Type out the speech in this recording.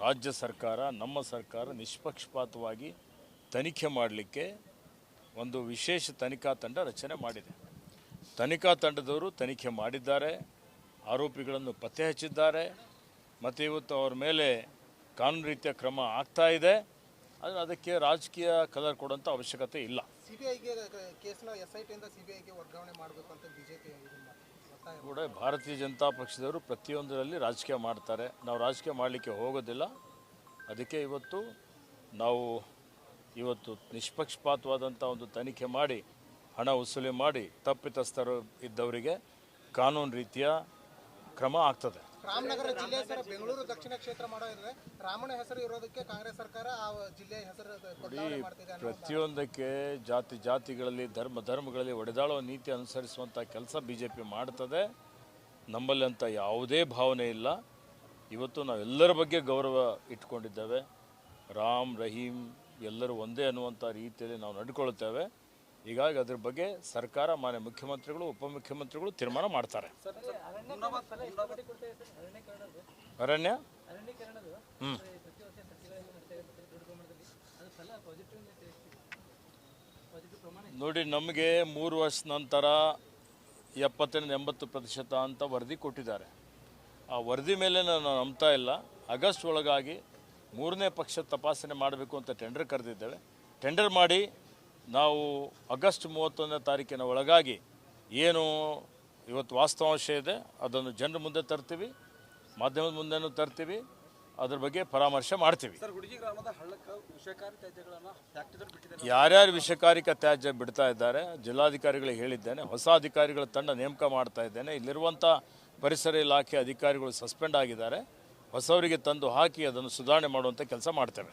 ರಾಜ್ಯ ಸರ್ಕಾರ, ನಮ್ಮ ಸರ್ಕಾರ ನಿಷ್ಪಕ್ಷಪಾತವಾಗಿ ತನಿಖೆ ಮಾಡಲಿಕ್ಕೆ ಒಂದು ವಿಶೇಷ ತನಿಖಾ ತಂಡ ರಚನೆ ಮಾಡಿದೆ. ತನಿಖಾ ತಂಡದವರು ತನಿಖೆ ಮಾಡಿದ್ದಾರೆ, ಆರೋಪಿಗಳನ್ನು ಪತ್ತೆ ಹಚ್ಚಿದ್ದಾರೆ, ಮತ್ತು ಇವತ್ತು ಅವ್ರ ಮೇಲೆ ಕಾನೂನು ರೀತಿಯ ಕ್ರಮ ಆಗ್ತಾ ಇದೆ. ಆದರೆ ಅದಕ್ಕೆ ರಾಜಕೀಯ ಕಲರ್ ಕೊಡೋಂಥ ಅವಶ್ಯಕತೆ ಇಲ್ಲ. ಸಿಬಿಐಗೆ ಕೇಸ್ನ ಎಸ್ ಐ ಟಿಯಿಂದ ಸಿಬಿಐಗೆ ವರ್ಗಾವಣೆ ಮಾಡಬೇಕು ಅಂತ ಬಿಜೆಪಿ ಕೂಡ ಭಾರತೀಯ ಜನತಾ ಪಕ್ಷದವರು ಪ್ರತಿಯೊಂದರಲ್ಲಿ ರಾಜಕೀಯ ಮಾಡ್ತಾರೆ. ನಾವು ರಾಜಕೀಯ ಮಾಡಲಿಕ್ಕೆ ಹೋಗೋದಿಲ್ಲ. ಅದಕ್ಕೆ ಇವತ್ತು ನಾವು ಇವತ್ತು ನಿಷ್ಪಕ್ಷಪಾತವಾದಂಥ ಒಂದು ತನಿಖೆ ಮಾಡಿ, ಹಣ ವಸೂಲಿ ಮಾಡಿ ತಪ್ಪಿತಸ್ಥರು ಇದ್ದವರಿಗೆ ಕಾನೂನು ರೀತಿಯ ಕ್ರಮ ಆಗ್ತದೆ. ರಾಮನಗರ ಜಿಲ್ಲೆ ಸರ್ ಬೆಂಗಳೂರು ದಕ್ಷಿಣ ಕ್ಷೇತ್ರ ಮಾಡೋದ್ರೆ ರಾಮನ ಹೆಸರು ಇರೋದಕ್ಕೆ ಕಾಂಗ್ರೆಸ್ ಸರ್ಕಾರ ಆ ಜಿಲ್ಲೆಯ ಹೆಸರು ಮಾಡ್ತಿದೆ ಪ್ರತಿಯೊಂದಕ್ಕೆ ಜಾತಿ ಜಾತಿಗಳಲ್ಲಿ ಧರ್ಮ ಧರ್ಮಗಳಲ್ಲಿ ಒಡೆದಾಳುವ ನೀತಿ ಅನುಸರಿಸುವಂಥ ಕೆಲಸ ಬಿ ಜೆ ಪಿ ಮಾಡ್ತದೆ. ನಮ್ಮಲ್ಲಿ ಅಂತ ಯಾವುದೇ ಭಾವನೆ ಇಲ್ಲ. ಇವತ್ತು ನಾವೆಲ್ಲರ ಬಗ್ಗೆ ಗೌರವ ಇಟ್ಕೊಂಡಿದ್ದೇವೆ. ರಾಮ್ ರಹೀಮ್ ಎಲ್ಲರೂ ಒಂದೇ ಅನ್ನುವಂಥ ರೀತಿಯಲ್ಲಿ ನಾವು ನಡ್ಕೊಳ್ತೇವೆ. ಹೀಗಾಗಿ ಅದ್ರ ಬಗ್ಗೆ ಸರ್ಕಾರ ಮಾನ್ಯ ಮುಖ್ಯಮಂತ್ರಿಗಳು ಉಪಮುಖ್ಯಮಂತ್ರಿಗಳು ತೀರ್ಮಾನ ಮಾಡ್ತಾರೆ. ಅರಣ್ಯ ಹ್ಞೂ ನೋಡಿ ನಮಗೆ ಮೂರು ವರ್ಷ ನಂತರ ಎಪ್ಪತ್ತರಿಂದ ಎಂಬತ್ತು ಪ್ರತಿಶತ ಅಂತ ವರದಿ ಕೊಟ್ಟಿದ್ದಾರೆ. ಆ ವರದಿ ಮೇಲೆ ನಾನು ನಂಬ್ತಾ ಇಲ್ಲ. ಆಗಸ್ಟ್ ಒಳಗಾಗಿ ಮೂರನೇ ಪಕ್ಷ ತಪಾಸಣೆ ಮಾಡಬೇಕು ಅಂತ ಟೆಂಡರ್ ಕರೆದಿದ್ದೇವೆ. ಟೆಂಡರ್ ಮಾಡಿ ನಾವು ಆಗಸ್ಟ್ ಮೂವತ್ತೊಂದನೇ ತಾರೀಕಿನ ಒಳಗಾಗಿ ಏನು ಇವತ್ತು ವಾಸ್ತವಾಂಶ ಇದೆ ಅದನ್ನು ಜನರ ಮುಂದೆ ತರ್ತೀವಿ ಮಾಧ್ಯಮದ ಮುಂದೆನೂ ತರ್ತೀವಿ ಅದ್ರ ಬಗ್ಗೆ ಪರಾಮರ್ಶೆ ಮಾಡ್ತೀವಿ. ಯಾರ್ಯಾರು ವಿಷಕಾರಿಕ ತ್ಯಾಜ್ಯ ಬಿಡ್ತಾ ಇದ್ದಾರೆ ಜಿಲ್ಲಾಧಿಕಾರಿಗಳಿಗೆ ಹೇಳಿದ್ದೇನೆ ಹೊಸ ಅಧಿಕಾರಿಗಳ ತಂಡ ನೇಮಕ ಮಾಡ್ತಾ ಇದ್ದೇನೆ. ಇಲ್ಲಿರುವಂಥ ಪರಿಸರ ಇಲಾಖೆ ಅಧಿಕಾರಿಗಳು ಸಸ್ಪೆಂಡ್ ಆಗಿದ್ದಾರೆ. ಹೊಸವರಿಗೆ ತಂದು ಹಾಕಿ ಅದನ್ನು ಸುಧಾರಣೆ ಮಾಡುವಂಥ ಕೆಲಸ ಮಾಡ್ತೇವೆ.